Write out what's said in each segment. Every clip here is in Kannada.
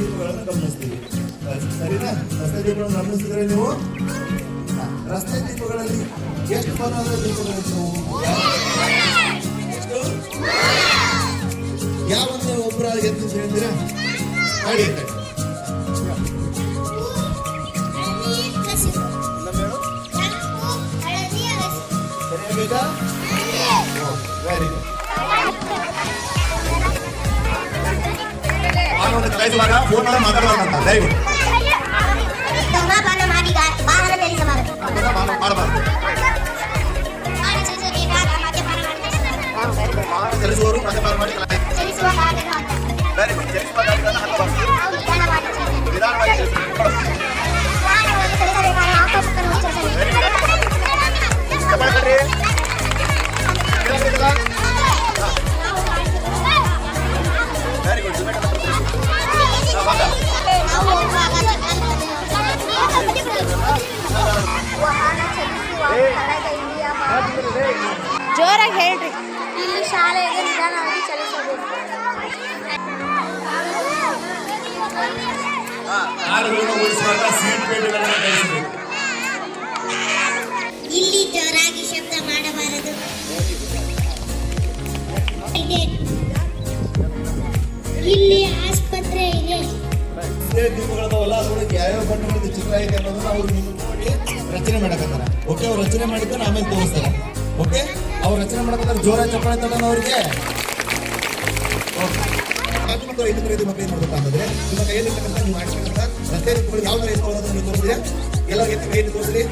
ದೀಪಗಳನ್ನು ಗಮನಿಸ್ತೀವಿ. ಸರಿನಾ? ರಸ್ತೆ ದೀಪಗಳನ್ನು ಗಮನಿಸಿದ್ರೆ ನೀವು? ರಸ್ತೆ ದೀಪಗಳಲ್ಲಿ ಎಷ್ಟು ಬರೋದ್ರ ದೀಪಗಳು ಎಷ್ಟು? ಯಾವನ್ನ ಒಬ್ಬರಾಗಿ ಎದ್ದು ಹೇಳ್ತೀರಾ ಮಾಡಿ ಸರಿಯಾಗಿದೆ? ವೆರಿ ಗುಡ್ ಆನಂದ ಕಲಾಯಿಸುವಾಗ ಫೋನ್ ಮಾಡಿ ಮಾತಾಡಬಾರ್ದಂತ ದಯವಿಟ್ಟು ಹೇಳ್ರಿ. ಇಲ್ಲಿ ಶಾಲೆಗೆ ನಿಧಾನವಾಗಿ ಚಲಿಸಬೇಕು. ಇಲ್ಲಿ ಜೋರಾಗಿ ಶಬ್ದ ಮಾಡಬಾರದು. ಇಲ್ಲಿ ಆಸ್ಪತ್ರೆ ಇದೆ. ಇದೇ ದೀಪಗಳದಾವಲ್ಲ ಅದ್ರೊಳಗೆ ಯಾವ್ಯಾವ ಬಣ್ಣಗಳದ್ದು ಚಿತ್ರ ಇದೆ ಅನ್ನೋದನ್ನ ಅವ್ರು ನಿಮ್ಗೆ ನೋಡಿ ರಚನೆ ಮಾಡಕತ್ತಾರ. ಓಕೆ ಅವ್ರು ರಚನೆ ಮಾಡಿದ್ದನ್ನ ಆಮೇಲೆ ತೋರಿಸ್ತಾರೆ. ಓಕೆ? ಅವ್ರು ರಚನೆ ಮಾಡಕತ್ತಾರ ಜೋರ ಚಪ್ಪಳೆ ತಗೋಣ ಅವ್ರಿಗೆ. ಮಕ್ಕಳು ಐದು ನಿಮ್ಮ ಕೈಯಲ್ಲಿ ನೀವು ಯಾವ ನೀವು ಎಲ್ಲ ಎತ್ತಿ ತೋರಿಸಿ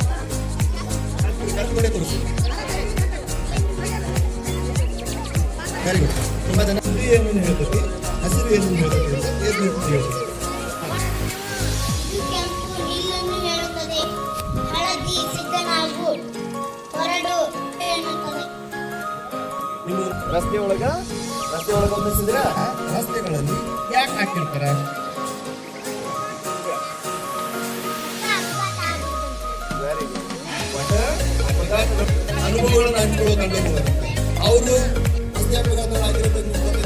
ಏನು ಹೇಳ್ತೀವಿ. ಹಸಿರು ಏನು ಹೇಳ್ತೀವಿ ಅಂತ ಏನ್ ನೀವು ರಸ್ತೆ ಒಳಗ ರಸ್ತೆ ಒಳಗ ಗಮನಿಸಿದ್ರ ರಸ್ತೆಗಳಲ್ಲಿ ಯಾಕೆ ಹಾಕಿರ್ತಾರ? ಅನುಭವಗಳನ್ನು ಹಂಚ್ಕೊಳ್ಳೋ ಕಂಡು ಅವರು ರಸ್ತೆ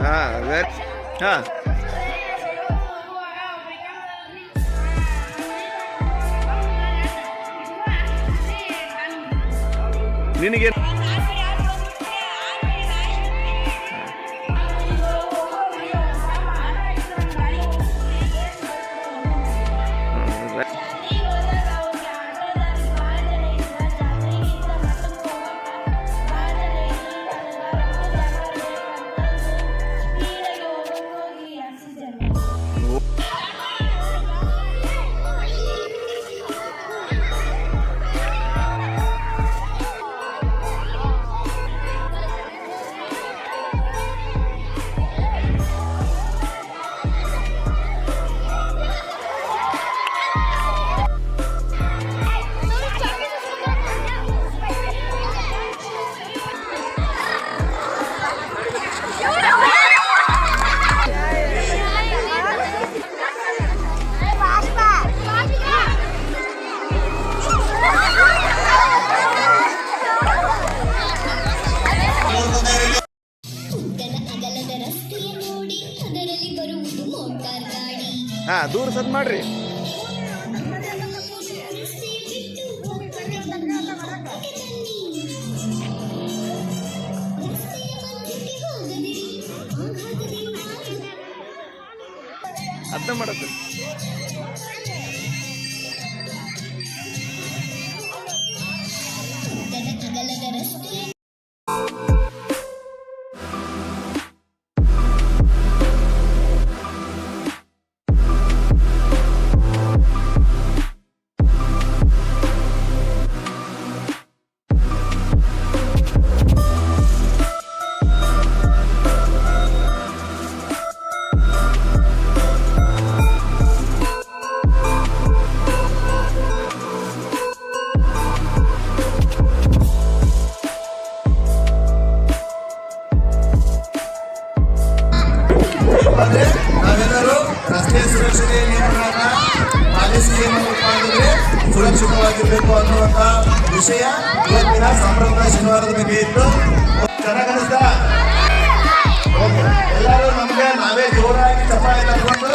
ಹಾಂ ವೆರಿ ಹಾಂ ನಿನಗೆ ಅಗಲದ ಹಾಂ ದೂರ ಸದ್ ಮಾಡ್ರಿ. ಅರ್ಥ ಬಿಟ್ಟು ಅಂದ್ರೆ ನಾವೆಲ್ಲರೂ ರಸ್ತೆ ಸುರಕ್ಷತೆಯ ನಿಯಮಗಳನ್ನ ಪಾಲಿಸಿ ಮಾಡಿದ್ರೆ ಸುರಕ್ಷಿತವಾಗಿರ್ಬೇಕು ಅನ್ನುವಂತ ವಿಷಯ ಇವತ್ತಿನ ಸಂಭ್ರಮದ ಶನಿವಾರದ ಬಗ್ಗೆ ಇತ್ತು. ಚೆನ್ನಾಗನಿಸ್ತ ಎಲ್ಲರೂ ನಮ್ಗೆ ನಾವೇ ಜೋರಾಗಿ ಚಪಾಯಿ ತಗೊಂಡು